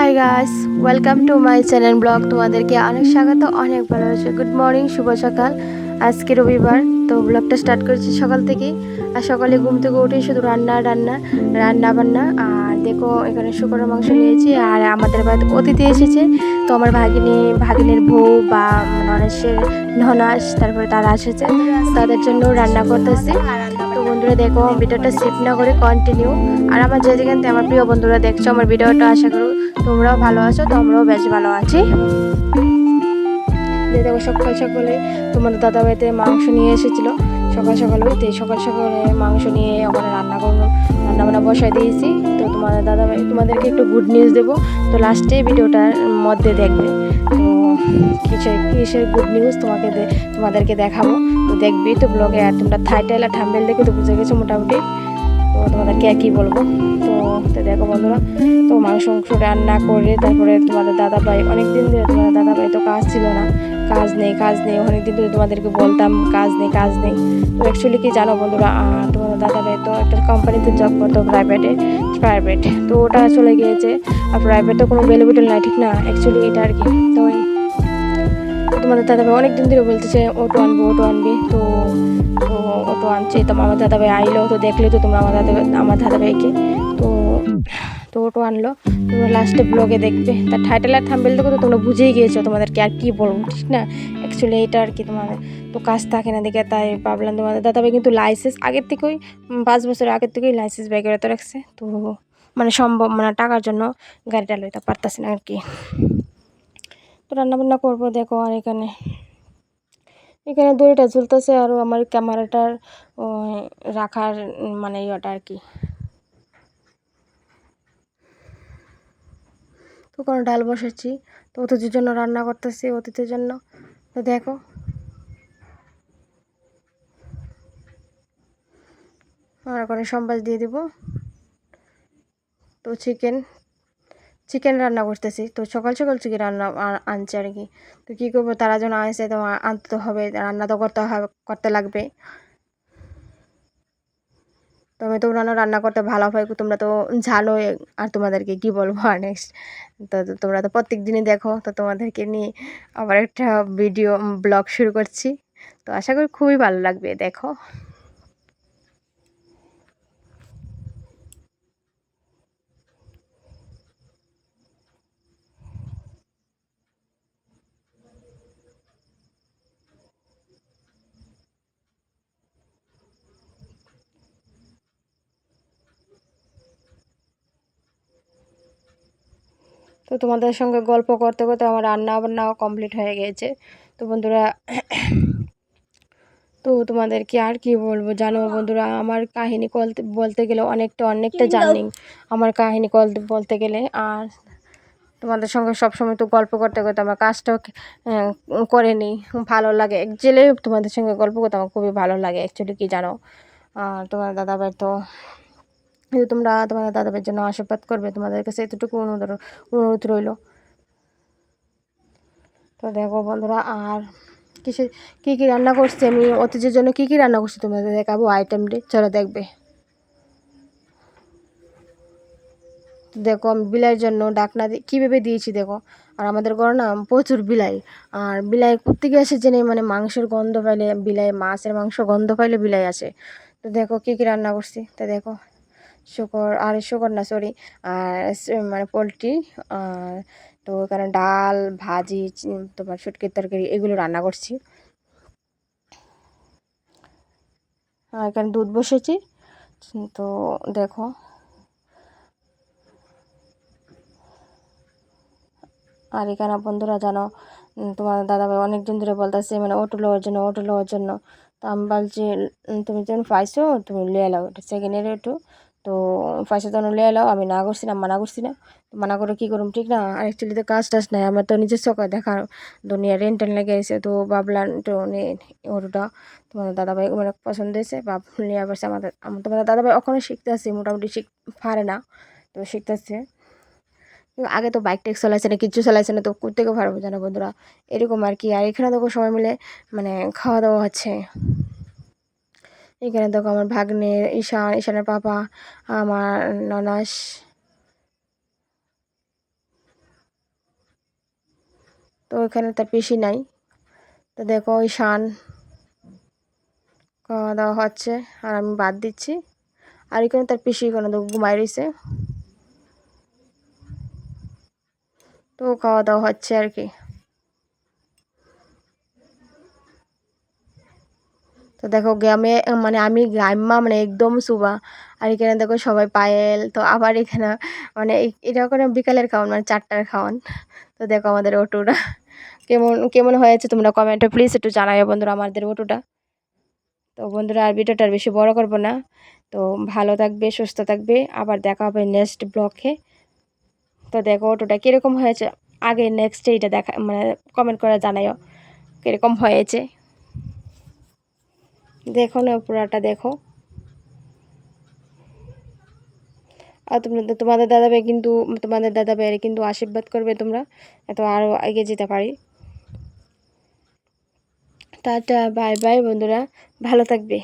Hi guys welcome to my channel blog তোমাদেরকে অনেক স্বাগত, অনেক ভালোবাসা। গুড মর্নিং শুভ সকাল। আজকে রবিবার, তো ব্লগটা স্টার্ট করেছি সকাল থেকে আর সকালে ঘুম থেকে উঠে শুধু রান্না রান্না রান্না বান্না। আর দেখো, এখানে শুকনো মাংস নিয়েছি। আর আমাদের বাড়িতে অতিথি এসেছে। তো আমার ভাগিনী, ভাগিনীর বউ বা ননেশের ননাস, তারপরে তারা এসেছে। তাদের জন্য রান্না করতেছি। তো বন্ধুরা, দেখো, ভিডিওটা স্কিপ না করে কন্টিনিউ আর আমার যেদিকে আমার প্রিয় বন্ধুরা দেখছ, আমার ভিডিওটা আশা করো তোমরাও ভালো আছো তো আমরাও বেশ ভালো আছি। দেখো, সকাল সকালে তোমাদের দাদা বাড়িতে মাংস নিয়ে এসেছিল। সকাল সকাল, ওই সকাল সকালে মাংস নিয়ে ওখানে রান্না করব রান্না বান্না বসাই দিয়েছি। তো তোমাদের দাদা ভাই তোমাদেরকে একটু গুড নিউজ দেবো। তো লাস্টে ভিডিওটার মধ্যে দেখবে। কিসের কিসের গুড নিউজ তোমাকে তোমাদেরকে দেখাবো। তো দেখবি তো ব্লগে আর তোমরা থাইটাইল আর থাম্বেল দেখে তো বুঝে গেছো মোটামুটি। তো তোমাদেরকে কি বলব? তো দেখো বন্ধুরা, তো মাংস মাংস রান্না করে তারপরে তোমাদের দাদা ভাই অনেক দিন ধরে তোমাদের দাদা ভাই তো কাজ ছিল না। কাজ নেই কাজ নেই অনেক দিন ধরে তোমাদেরকে বলতাম, কাজ নেই কাজ নেই। তো অ্যাকচুয়ালি কি জানো বন্ধুরা তোমাদের দাদা ভাই তো একটা কোম্পানিতে জব করতো প্রাইভেটে প্রাইভেট তো ওটা চলে গিয়েছে, আর প্রাইভেটে কোনো বেলিবিটেল নাই, ঠিক না? অ্যাকচুয়ালি এটা আর কি, তো তোমাদের দাদা ভাই অনেক দিন ধরে বলতেছে, অটো আনব, অটো আনবি। তো তো অটো আনছে, তো আমার দাদা ভাই আইলো, তো দেখলে তো তোমরা আমার দাদা আমার দাদা ভাইকে তো তো অটো আনলো। তোমরা লাস্টে ব্লগে দেখবে। তার টাইটেল আর থাম্বেল দেখো তো তোমরা বুঝেই গিয়েছো তোমাদেরকে আর কি বলব, ঠিক না? অ্যাকচুয়ালি এটা আর কি তোমাদের, তো কাজ থাকে না দেখে, তাই ভাবলাম তোমাদের দাদা ভাই কিন্তু লাইসেন্স আগের থেকেই পাঁচ বছর আগের থেকেই লাইসেন্স বেরোতে রাখছে। তো মানে সম্ভব মানে টাকার জন্য গাড়িটা লইতে পারতাছে না আর কি। তো রান্নাবান্না করব, দেখো আর এখানে। এখানে দড়িটা ঝুলতেছে আর আমার ক্যামেরাটার রাখার মানে ইয়েটা আর কি। তো কোনো ডাল বসেছি, তো অতিথির জন্য রান্না করতেছি, অতিথির জন্য। তো দেখো। আর ওখানে সম্বাস দিয়ে দিব। তো চিকেন চিকেন রান্না করতেছি। তো সকাল সকাল চিকেন রান্না আনছে আর কি। তো কী করব? তারা যেন আসে তো আনতে তো হবে, রান্না তো করতে হবে, করতে লাগবে। তো আমি তো রান্না করতে ভালো হয় তোমরা তো জানো আর তোমাদেরকে কি বলব আর নেক্সট তো তোমরা তো প্রত্যেক দিনই দেখো, তো তোমাদেরকে নিয়ে আবার একটা ভিডিও ব্লগ শুরু করছি। তো আশা করি খুবই ভালো লাগবে, দেখো। তো তোমাদের সঙ্গে গল্প করতে করতে আমার রান্না বান্নাও কমপ্লিট হয়ে গিয়েছে তো বন্ধুরা তো তোমাদেরকে আর কি বলব? জানো বন্ধুরা আমার কাহিনী বলতে বলতে গেলে অনেকটা অনেকটা জার্নি। আমার কাহিনী বলতে বলতে গেলে আর তোমাদের সঙ্গে সবসময় তো গল্প করতে করতে আমার কাজটাও করে নিই। ভালো লাগে। জেলে তোমাদের সঙ্গে গল্প করতে আমার খুবই ভালো লাগে অ্যাকচুয়ালি কি জানো? আর তোমার দাদাভাই তো কিন্তু তোমরা তোমাদের দাদাভাইয়ের জন্য আশীর্বাদ করবে, তোমাদের কাছে এতটুকু অনুরোধ অনুরোধ রইল। তো দেখো বন্ধুরা, আর কিসে কী কী রান্না করছি আমি? অতিথির জন্য কী কী রান্না করছি তোমাদের দেখাবো আইটেমটি চলো দেখবে। দেখো আমি বিলাইয়ের জন্য ডাকনা দিয়ে কীভাবে দিয়েছি দেখো? আর আমাদের ঘর না প্রচুর বিলাই। আর বিলাই কোথেকে আসে জেনে মানে মাংসের গন্ধ পাইলে বিলাই, মাছের মাংস গন্ধ পাইলে বিলাই আসে। তো দেখো কী কী রান্না করছি, তা দেখো। শুকর, আর শুকর না সরি আর মানে পোলট্রি আর তো এখানে ডাল, ভাজি তোমার শুটকির তরকারি, এগুলো রান্না করছি। আর এখানে দুধ বসেছি তো দেখো। আর এখানে বন্ধুরা জানো তোমার দাদাভাই অনেক দিন ধরে বলতেছে মানে অটো লওয়ার জন্য অটো লওয়ার জন্য। তো আমি বলছি তুমি যখন পাইছো, তুমি লিয়ে নাও, এটা সেকেন্ড ইয়ার একটু তো পয়সা তখন লিয়ে নাও আমি না করছি না মানা করছি না। তো মানা করে কী করুম, ঠিক না? আর অ্যাকচুয়ালি তো কাজ টাজ নাই, আমার তো নিজস্ব কাজ দেখা দুনিয়া রেন্ট টেন লেগে গেছে, তো ভাবলাম তো অটোটা তোমাদের দাদাভাই মানে পছন্দ হয়েছে, ভাব নিয়ে আসছে আমাদের আমার তোমার দাদাভাই ওখানে শিখতে আসছে মোটামুটি শিখ, পারে না, তো শিখতেছে কিন্তু আগে তো বাইক টেক চালাইছে না কিচ্ছু চালাইছে না, তো কোথেকে পারব জানো বন্ধুরা? এরকম আর কি, আর এখানে দেখো সবাই মিলে মানে খাওয়া দাওয়া হচ্ছে। এখানে দেখো আমার ভাগ্নের ঈশান, ঈশানের পাপা, আমার ননাস। তো এখানে তার পিসি নাই। তো দেখো ঈশান, খাওয়া দাওয়া হচ্ছে, আর আমি বাদ দিচ্ছি। আর এখানে তার পিসি এখানে তো ঘুমাই রয়েছে। তো খাওয়া দাওয়া হচ্ছে আর কি। তো দেখো গ্রামে মানে আমি গ্রাম্যা মানে একদম সুবা। আর এখানে দেখো সবাই পায়েল, তো আবার এখানে মানে এটা করে বিকালের খাওয়ান মানে চারটার খাওয়ান। তো দেখো আমাদের অটোটা। কেমন কেমন হয়েছে তোমরা কমেন্টে প্লিজ একটু জানাবে বন্ধুরা আমাদের অটোটা। তো বন্ধুরা আর ভিডিওটা বেশি বড় করব না। তো ভালো থাকবে, সুস্থ থাকবে। আবার দেখা হবে নেক্সট ব্লগে তো দেখো অটোটা কীরকম হয়েছে? আগে নেক্সট এইটা দেখা মানে কমেন্ট করে জানাইও। কীরকম হয়েছে? দেখো না, পুরাটা দেখো। আর তোমরা, তোমাদের দাদাভাই কিন্তু, তোমাদের দাদা ভাইয়ের কিন্তু আশীর্বাদ করবে তোমরা, এত আরও এগিয়ে যেতে পারি। টাটা, বাই বাই বন্ধুরা, ভালো থাকবে।